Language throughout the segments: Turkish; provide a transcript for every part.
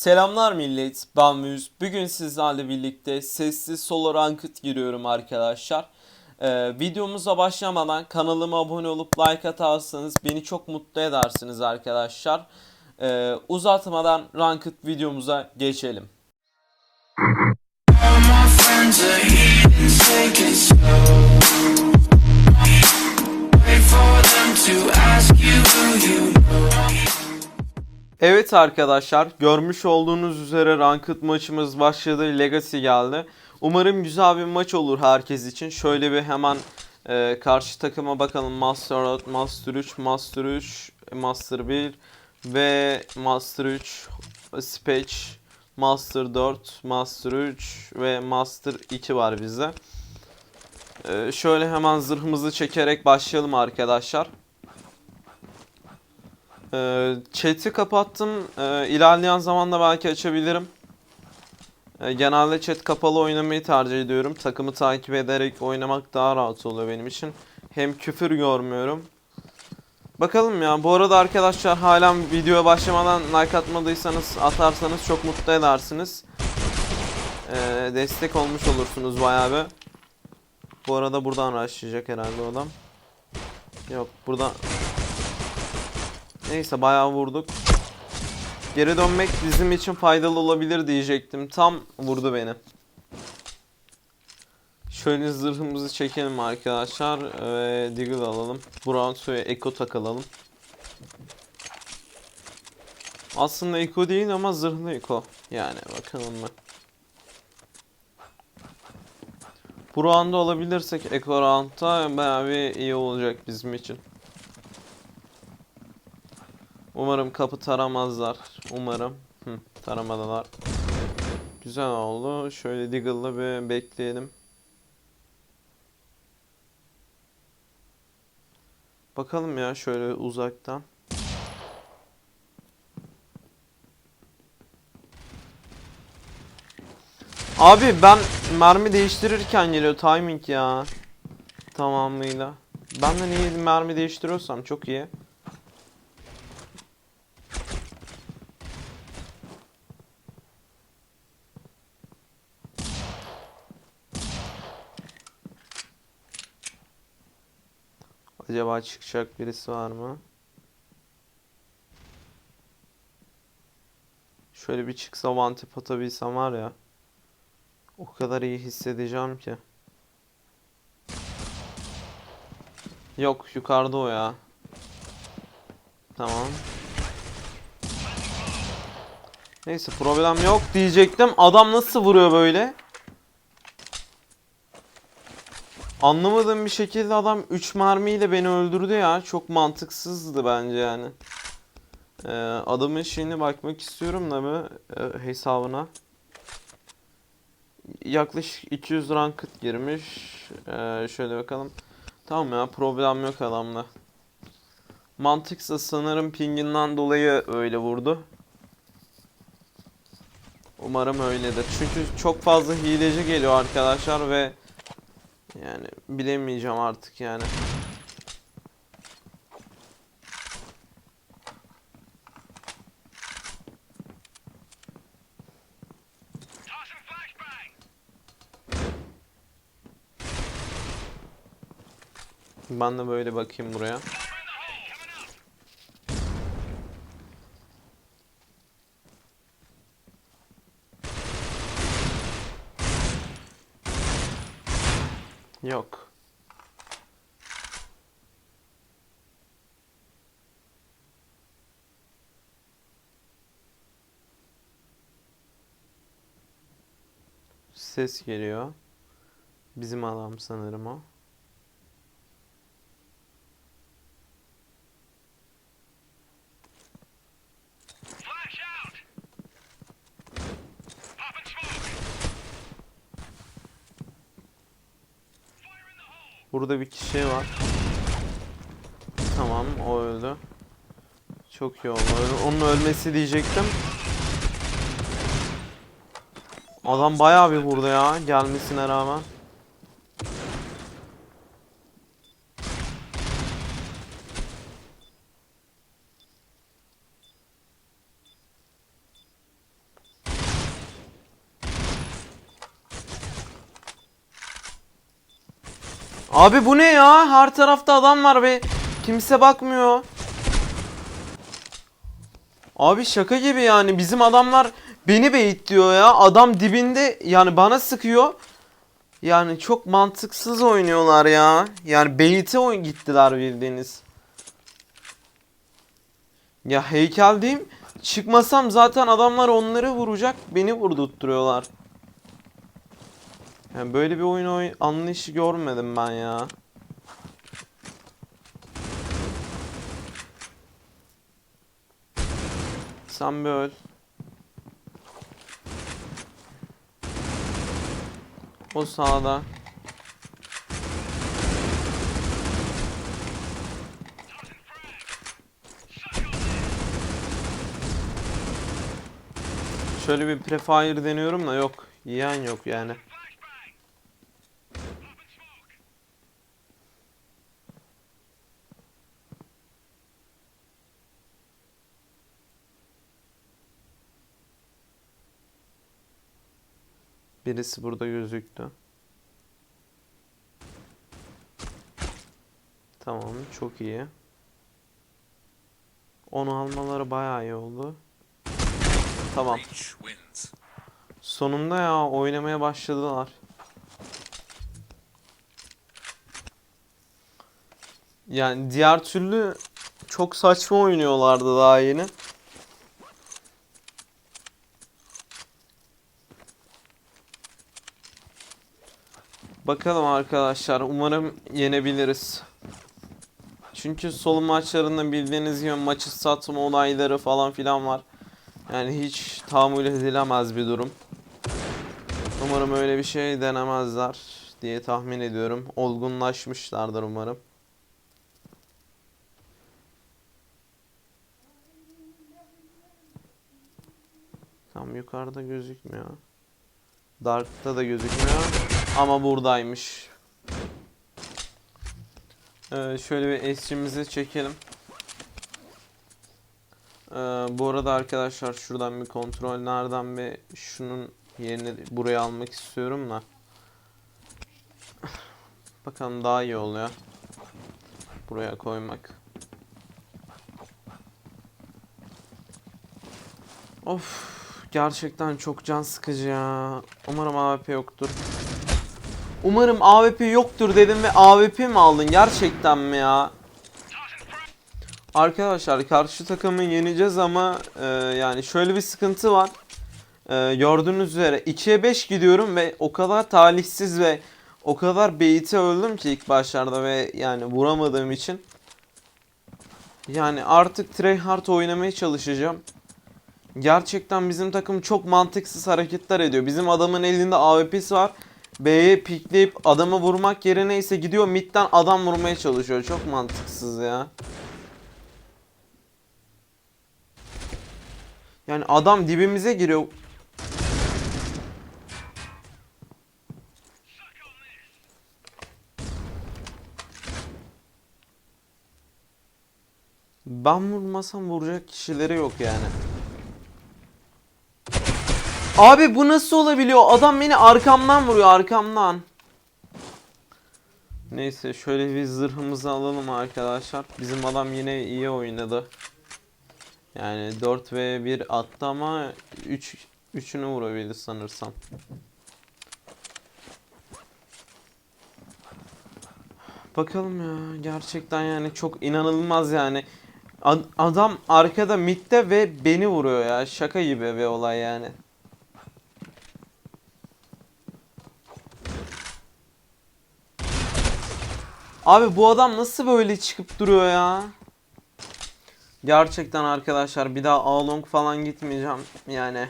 Selamlar millet, ben Müz. Bugün sizlerle birlikte sessiz solo ranked giriyorum arkadaşlar. Ee, videomuza başlamadan kanalıma abone olup like atarsanız beni çok mutlu edersiniz arkadaşlar. Ee, uzatmadan ranked videomuza geçelim. Evet arkadaşlar görmüş olduğunuz üzere ranked maçımız başladı. Legacy geldi. Umarım güzel bir maç olur herkes için. Şöyle bir hemen e, karşı takıma bakalım. Master 4, Master 3, Master 3, Master 1 ve Master 3, Spatch, Master 4, Master 3 ve Master 2 var bizde. E, şöyle hemen zırhımızı çekerek başlayalım arkadaşlar. Ee, chat'i kapattım. Ee, ilerleyen zamanda belki açabilirim. Ee, genelde chat kapalı oynamayı tercih ediyorum. Takımı takip ederek oynamak daha rahat oluyor benim için. Hem küfür görmüyorum. Bakalım ya. Bu arada arkadaşlar hala videoya başlamadan like atmadıysanız atarsanız çok mutlu edersiniz. Ee, destek olmuş olursunuz bayağı bir. Bu arada buradan başlayacak herhalde adam. Yok buradan Neyse bayağı vurduk. Geri dönmek bizim için faydalı olabilir diyecektim. Tam vurdu beni. Şöyle zırhımızı çekelim arkadaşlar. Ve Deagle alalım. Bronzo'ya Echo takılalım. Aslında Echo değil ama zırhlı Echo. Yani bakalım mı. Bu round'u alabilirsek Echo round'da bayağı bir iyi olacak bizim için. Umarım kapı taramazlar. Umarım. Hı, taramadılar. Güzel oldu. Şöyle Deagle'la bir bekleyelim. Bakalım ya şöyle uzaktan. Abi ben mermi değiştirirken geliyor timing ya. Tamamıyla. Ben de niye mermi değiştiriyorsam çok iyi. Acaba çıkacak birisi var mı? Şöyle bir çıksa tap atabilsem var ya. O kadar iyi hissedeceğim ki. Yok yukarıda o ya. Tamam. Neyse problem yok diyecektim. Adam nasıl vuruyor böyle? Anlamadığım bir şekilde adam 3 mermiyle beni öldürdü ya. Çok mantıksızdı bence yani. Ee, adamın şeyine bakmak istiyorum da bir e, hesabına. Yaklaşık 200 ranked girmiş. Ee, şöyle bakalım. Tamam ya problem yok adamla. Mantıksız sanırım pinginden dolayı öyle vurdu. Umarım öyledir. Çünkü çok fazla hileci geliyor arkadaşlar ve yani bilemeyeceğim artık yani. Ben de böyle bakayım buraya. Yok. Ses geliyor. Bizim adam sanırım o. Burada bir kişi var. Tamam o öldü. Çok iyi oldu. Onun ölmesi diyecektim. Adam bayağı bir vurdu ya gelmesine rağmen. Abi bu ne ya? Her tarafta adam var ve kimse bakmıyor. Abi şaka gibi yani bizim adamlar beni baitliyor ya. Adam dibinde yani bana sıkıyor. Yani çok mantıksız oynuyorlar ya. Yani oyn gittiler bildiğiniz. Ya heykel diyeyim. Çıkmasam zaten adamlar onları vuracak. Beni vurdurtturuyorlar. Yani böyle bir oyun oy anlayışı görmedim ben ya. Sen bir öl. O sağda. Şöyle bir prefire deniyorum da yok. Yiyen yok yani. Birisi burada gözüktü. Tamam, çok iyi. Onu almaları bayağı iyi oldu. Tamam. Sonunda ya oynamaya başladılar. Yani diğer türlü çok saçma oynuyorlardı daha yeni. Bakalım arkadaşlar. Umarım yenebiliriz. Çünkü sol maçlarında bildiğiniz gibi maçı satma olayları falan filan var. Yani hiç tahammül edilemez bir durum. Umarım öyle bir şey denemezler diye tahmin ediyorum. Olgunlaşmışlardır umarım. Tam yukarıda gözükmüyor. Dark'ta da gözükmüyor. Ama buradaymış. Ee, şöyle bir SC'mizi çekelim. Ee, bu arada arkadaşlar şuradan bir kontrol nereden bir şunun yerini buraya almak istiyorum da. Bakalım daha iyi oluyor. Buraya koymak. Of gerçekten çok can sıkıcı ya. Umarım AWP yoktur. Umarım AWP yoktur dedim ve AWP mi aldın gerçekten mi ya? Arkadaşlar karşı takımı yeneceğiz ama e, yani şöyle bir sıkıntı var. E, gördüğünüz üzere 2'ye 5 gidiyorum ve o kadar talihsiz ve o kadar bait'e öldüm ki ilk başlarda ve yani vuramadığım için. Yani artık tryhard oynamaya çalışacağım. Gerçekten bizim takım çok mantıksız hareketler ediyor. Bizim adamın elinde AWP'si var. B'ye pikleyip adamı vurmak yerine ise gidiyor midden adam vurmaya çalışıyor. Çok mantıksız ya. Yani adam dibimize giriyor. Ben vurmasam vuracak kişileri yok yani. Abi bu nasıl olabiliyor? Adam beni arkamdan vuruyor arkamdan. Neyse şöyle bir zırhımızı alalım arkadaşlar. Bizim adam yine iyi oynadı. Yani 4 ve 1 attı ama 3 üçünü vurabildi sanırsam. Bakalım ya gerçekten yani çok inanılmaz yani. Ad- adam arkada midde ve beni vuruyor ya. Şaka gibi bir olay yani. Abi bu adam nasıl böyle çıkıp duruyor ya? Gerçekten arkadaşlar bir daha A-Long falan gitmeyeceğim yani.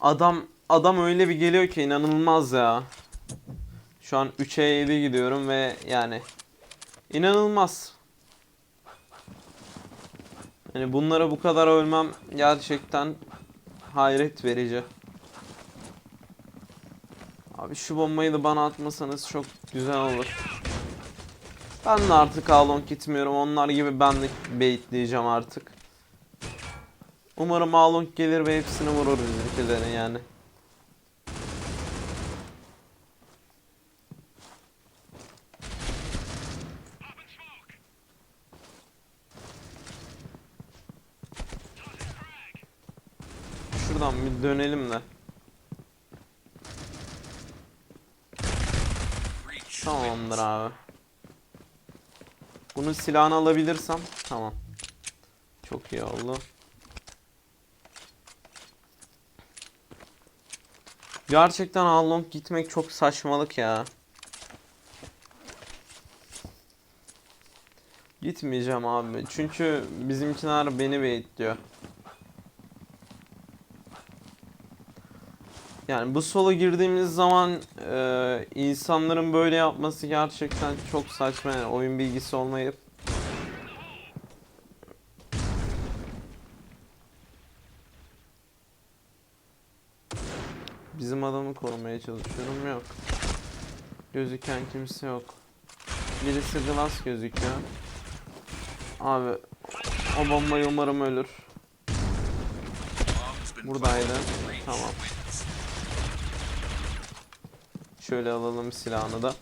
Adam adam öyle bir geliyor ki inanılmaz ya. Şu an 3'e 7 gidiyorum ve yani inanılmaz. Yani bunlara bu kadar ölmem gerçekten hayret verici. Abi şu bombayı da bana atmasanız çok güzel olur. Ben de artık Alon gitmiyorum. Onlar gibi ben de baitleyeceğim artık. Umarım Alon gelir ve hepsini vurur bizimkilerin yani. Şuradan bir dönelim de. Tamamdır abi. Bunun silahını alabilirsem tamam. Çok iyi oldu. Gerçekten Along gitmek çok saçmalık ya. Gitmeyeceğim abi. Çünkü bizimkiler beni bekliyor. Yani bu sola girdiğimiz zaman e, insanların böyle yapması gerçekten çok saçma. Yani oyun bilgisi olmayıp Bizim adamı korumaya çalışıyorum. Yok. Gözüken kimse yok. Birisi glass gözüküyor. Abi o bombayı umarım ölür. Buradaydı. Tamam. Şöyle alalım silahını da.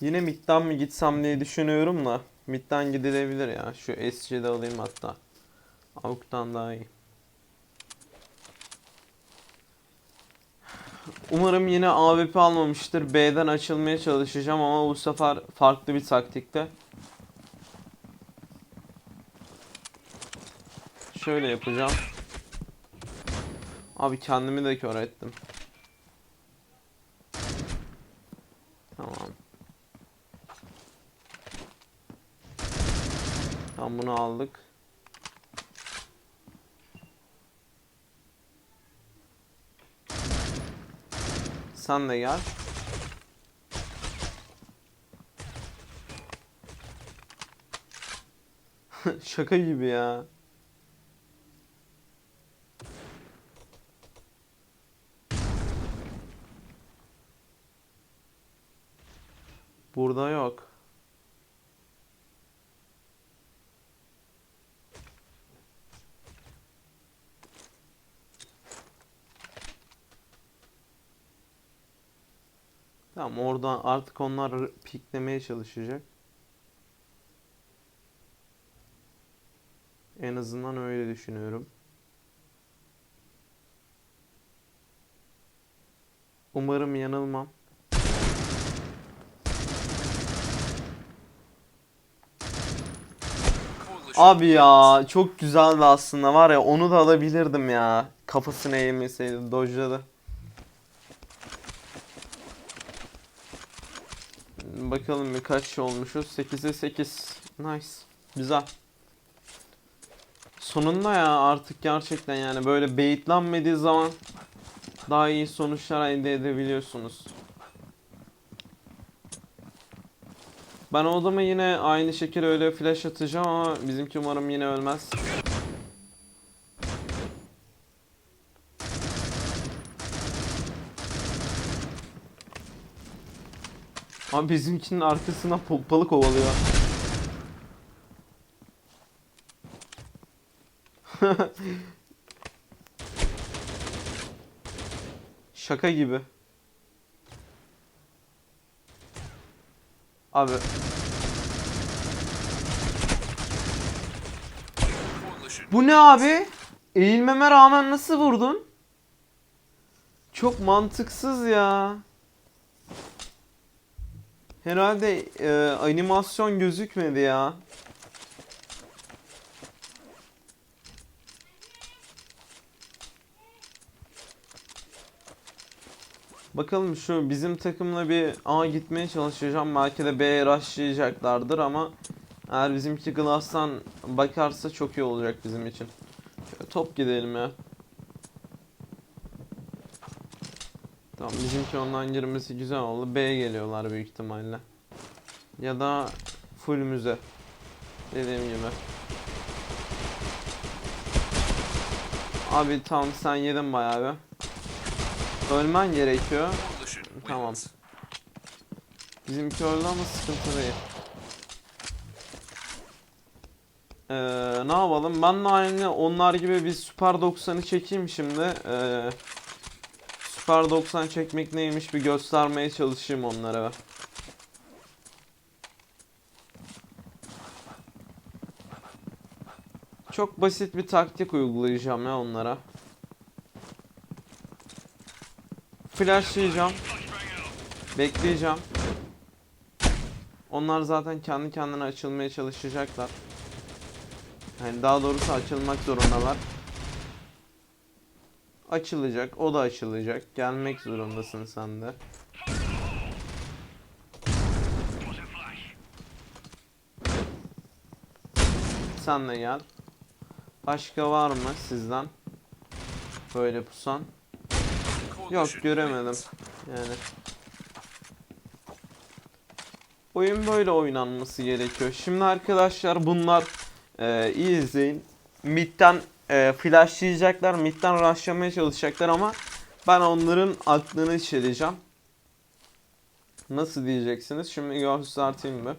Yine midden mi gitsem diye düşünüyorum da. Midden gidilebilir ya. Şu SC'de alayım hatta. Avuk'tan daha iyi. Umarım yine AWP almamıştır. B'den açılmaya çalışacağım ama bu sefer farklı bir taktikte. Şöyle yapacağım. Abi kendimi de kör ettim. Tamam. Tamam bunu aldık. Sen de gel. Şaka gibi ya. Burada yok. Tamam oradan artık onlar piklemeye çalışacak. En azından öyle düşünüyorum. Umarım yanılmam. Abi ya çok güzeldi aslında var ya onu da alabilirdim ya. Kafasına eğmeseydi dojladı. Bakalım bir kaç olmuşuz. 8'e 8. Nice. Güzel. Sonunda ya artık gerçekten yani böyle baitlenmediği zaman daha iyi sonuçlar elde edebiliyorsunuz. Ben o adama yine aynı şekilde öyle flash atacağım ama bizimki umarım yine ölmez. Abi bizimkinin arkasından pompalı kovalıyor. Şaka gibi. Abi bu ne abi? Eğilmeme rağmen nasıl vurdun? Çok mantıksız ya. Herhalde e, animasyon gözükmedi ya. Bakalım şu bizim takımla bir A gitmeye çalışacağım. Belki de B'ye rushlayacaklardır ama eğer bizimki Glass'tan bakarsa çok iyi olacak bizim için. Şöyle top gidelim ya. Tamam bizimki ondan girmesi güzel oldu. B'ye geliyorlar büyük ihtimalle. Ya da full müze. Dediğim gibi. Abi tamam sen yedin bayağı bir. Ölmen gerekiyor. Tamam. Bizimki öldü ama sıkıntı değil. Ee, ne yapalım? Ben de aynı onlar gibi bir Super 90'ı çekeyim şimdi. Ee, Super 90 çekmek neymiş bir göstermeye çalışayım onlara. Çok basit bir taktik uygulayacağım ya onlara. Flashlayacağım. Bekleyeceğim. Onlar zaten kendi kendine açılmaya çalışacaklar. Yani daha doğrusu açılmak zorundalar. Açılacak, o da açılacak. Gelmek zorundasın sen de. Sen de gel. Başka var mı sizden? Böyle pusan. Yok göremedim. Yani. Oyun böyle oynanması gerekiyor. Şimdi arkadaşlar bunlar e, iyi izleyin. Mid'den e, flashlayacaklar. Mid'den rushlamaya çalışacaklar ama ben onların aklını çeleceğim. Nasıl diyeceksiniz? Şimdi göstereyim mi?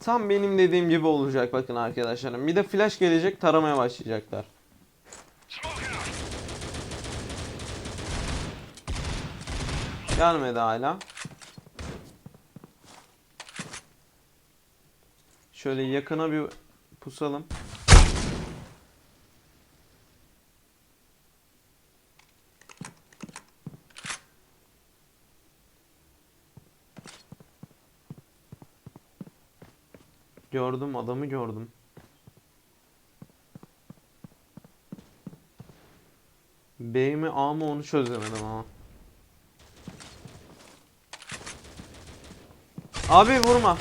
Tam benim dediğim gibi olacak bakın arkadaşlarım. Bir de flash gelecek taramaya başlayacaklar. Gelmedi hala. Şöyle yakına bir pusalım. Gördüm adamı gördüm. B mi A mı onu çözemedim ama. Abi vurma.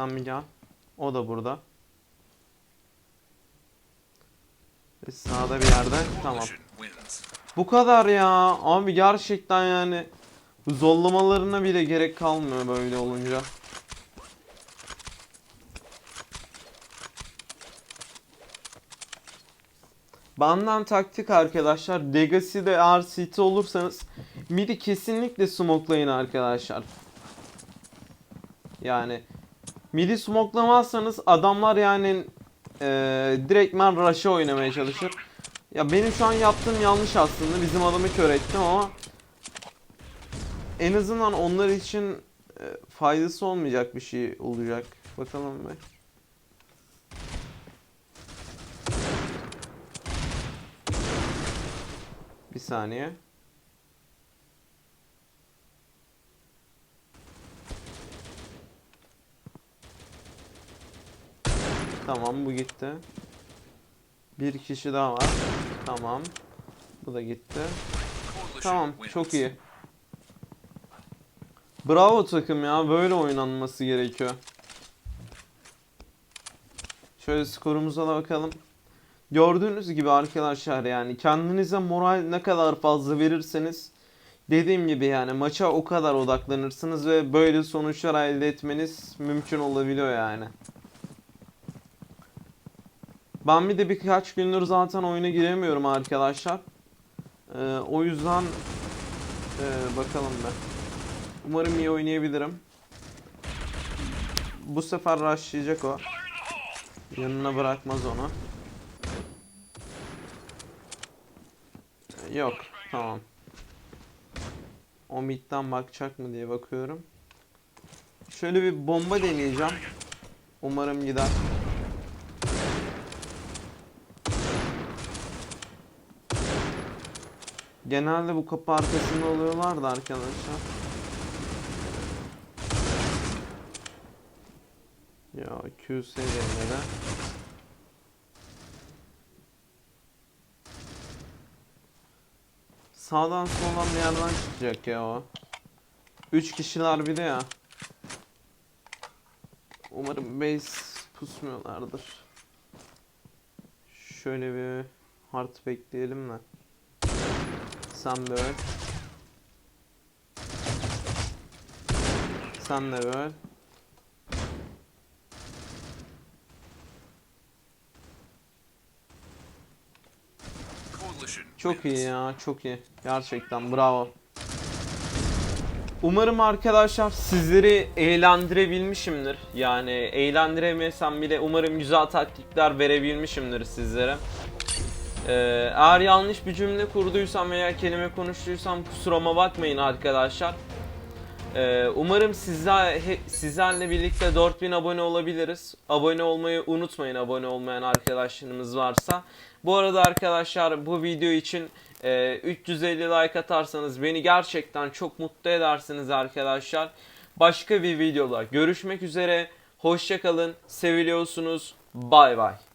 Sen bir gel. O da burada. Ve sağda bir yerde. Tamam. Bu kadar ya. Abi gerçekten yani zorlamalarına bile gerek kalmıyor böyle olunca. Benden taktik arkadaşlar. Legacy'de eğer CT olursanız midi kesinlikle smoklayın arkadaşlar. Yani midi smoklamazsanız adamlar yani eee direktmen rush'a oynamaya çalışır. Ya benim şu an yaptığım yanlış aslında. Bizim adamı kör ettim ama en azından onlar için e, faydası olmayacak bir şey olacak. Bakalım bir. Bir saniye. Tamam bu gitti. Bir kişi daha var. Tamam. Bu da gitti. Tamam çok iyi. Bravo takım ya böyle oynanması gerekiyor. Şöyle skorumuza da bakalım. Gördüğünüz gibi arkadaşlar yani kendinize moral ne kadar fazla verirseniz dediğim gibi yani maça o kadar odaklanırsınız ve böyle sonuçlar elde etmeniz mümkün olabiliyor yani. Ben bir de birkaç gündür zaten oyuna giremiyorum arkadaşlar. Ee, o yüzden ee, bakalım be. Umarım iyi oynayabilirim. Bu sefer rushlayacak o. Yanına bırakmaz onu. Yok. Tamam. O midden bakacak mı diye bakıyorum. Şöyle bir bomba deneyeceğim. Umarım gider. Genelde bu kapı arkasında oluyorlar da arkadaşlar. Ya QS gelmedi. Sağdan soldan bir yerden çıkacak ya o. Üç kişiler bir de ya. Umarım base pusmuyorlardır. Şöyle bir hard bekleyelim de. Öl. coalition. Çok iyi ya, çok iyi. Gerçekten bravo. Umarım arkadaşlar sizleri eğlendirebilmişimdir. Yani eğlendiremesem bile umarım güzel taktikler verebilmişimdir sizlere. Ee, eğer yanlış bir cümle kurduysam veya kelime konuştuysam kusuruma bakmayın arkadaşlar. Ee, umarım sizler, he- sizlerle birlikte 4000 abone olabiliriz. Abone olmayı unutmayın abone olmayan arkadaşlarımız varsa. Bu arada arkadaşlar bu video için e, 350 like atarsanız beni gerçekten çok mutlu edersiniz arkadaşlar. Başka bir videoda görüşmek üzere. Hoşçakalın. Seviliyorsunuz. Bay bay.